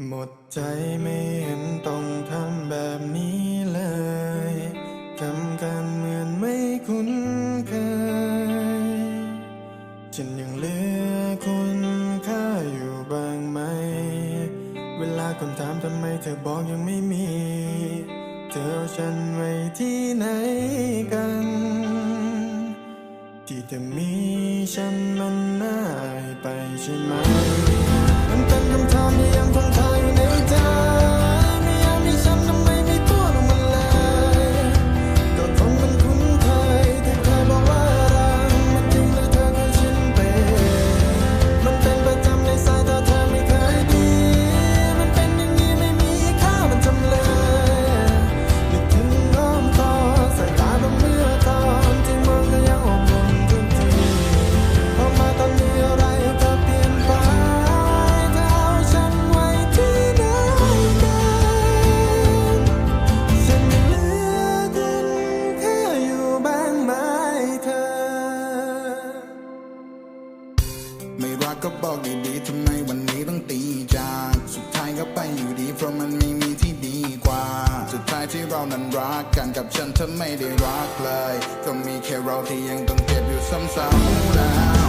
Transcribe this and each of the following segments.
หมดใจไม่เห็นต้องทำแบบนี้เลยทำกันเหมือนไม่คุ้นเคย ฉันยังเหลือคุณค่าอยู่บ้างไหม เวลาคนถามทำไมเธอบอกยังไม่มี เธอฉันไว้ที่ไหนกัน ที่จะมีฉันมันน่าอายไปใช่ไหม ก็บอกดีๆทำไมวันนี้ต้องตีจากสุดท้ายก็ไปอยู่ดี เพราะมันไม่มีที่ดีกว่า สุดท้ายที่เรานั้นรักกันกับฉันเธอไม่ได้รักเลย ก็มีแค่เราที่ยังต้องเจ็บอยู่ซ้ำๆนะ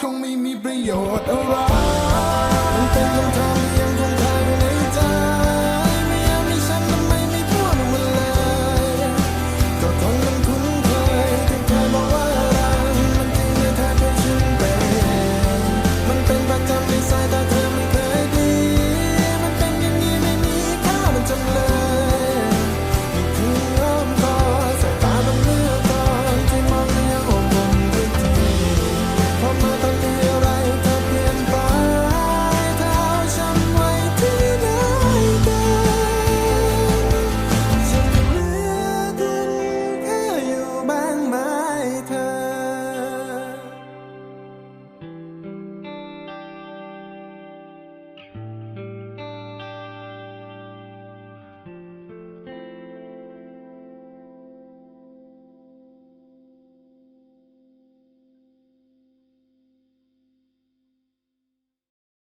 คงไม่มีประโยชน์อะไรมันเป็นคำถาง